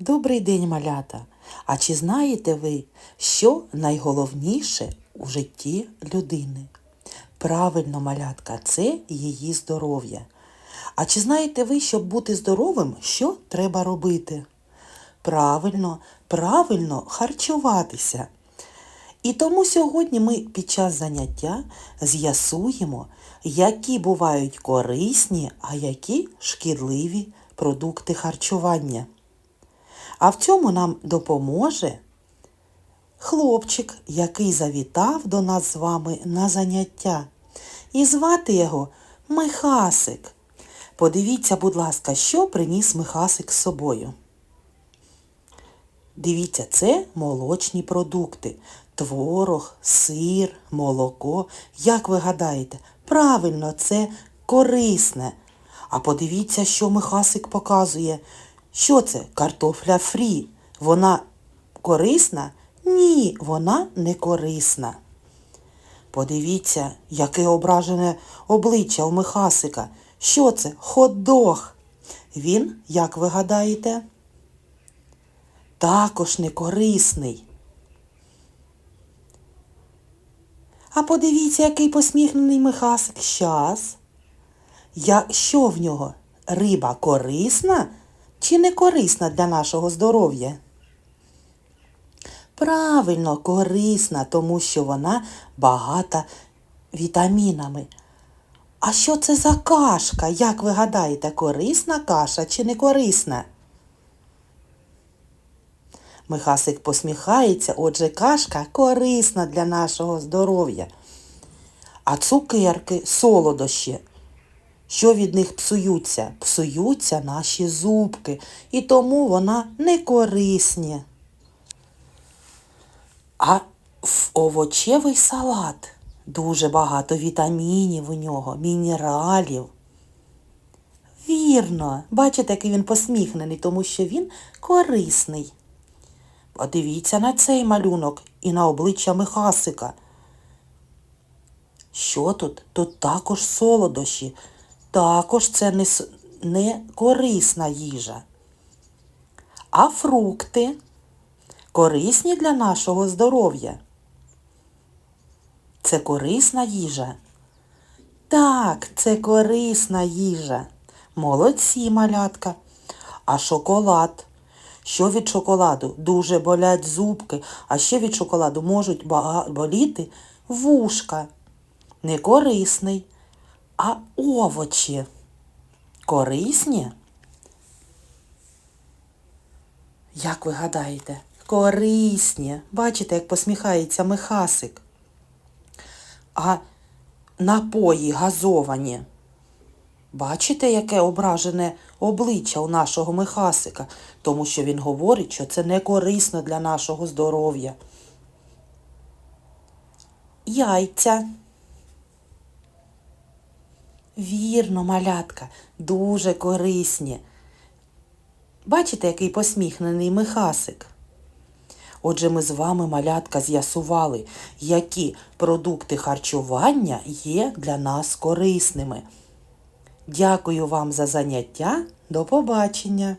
Добрий день, малята! А чи знаєте ви, що найголовніше у житті людини? Правильно, малятка, це її здоров'я. А чи знаєте ви, щоб бути здоровим, що треба робити? Правильно, правильно харчуватися. І тому сьогодні ми під час заняття з'ясуємо, які бувають корисні, а які шкідливі продукти харчування. А в цьому нам допоможе хлопчик, який завітав до нас з вами на заняття. І звати його Михасик. Подивіться, будь ласка, що приніс Михасик з собою. Дивіться, це молочні продукти. Творог, сир, молоко. Як ви гадаєте? Правильно, це корисне. А подивіться, що Михасик показує. Що це? Картопля фрі. Вона корисна? Ні, вона не корисна. Подивіться, яке ображене обличчя у Михасика. Що це? Хот-дог. Він, як ви гадаєте? Також не корисний. А подивіться, який посміхнений Михасик. Щас. Я, що в нього? Риба корисна чи не корисна для нашого здоров'я? Правильно, корисна, тому що вона багата вітамінами. А що це за кашка? Як ви гадаєте, корисна каша чи не корисна? Михасик посміхається, отже, кашка корисна для нашого здоров'я. А цукерки, солодощі. Що від них псуються? Псуються наші зубки, і тому вона не корисні. А в овочевий салат дуже багато вітамінів у нього, мінералів. Вірно, бачите, який він посміхнений, тому що він корисний. Подивіться на цей малюнок і на обличчя Михасика. Що тут? Тут також солодощі. Також це не, не корисна їжа. А фрукти корисні для нашого здоров'я. Це корисна їжа. Так, це корисна їжа. Молодці, малятка. А шоколад. Що від шоколаду? Дуже болять зубки, а ще від шоколаду можуть боліти вушка. Не корисний. А овочі корисні? Як ви гадаєте? Корисні. Бачите, як посміхається Михасик. А напої газовані. Бачите, яке ображене обличчя у нашого Михасика, тому що він говорить, що це не корисно для нашого здоров'я. Яйця. Вірно, малятка, дуже корисні. Бачите, який посміхнений Михасик? Отже, ми з вами, малятка, з'ясували, які продукти харчування є для нас корисними. Дякую вам за заняття. До побачення!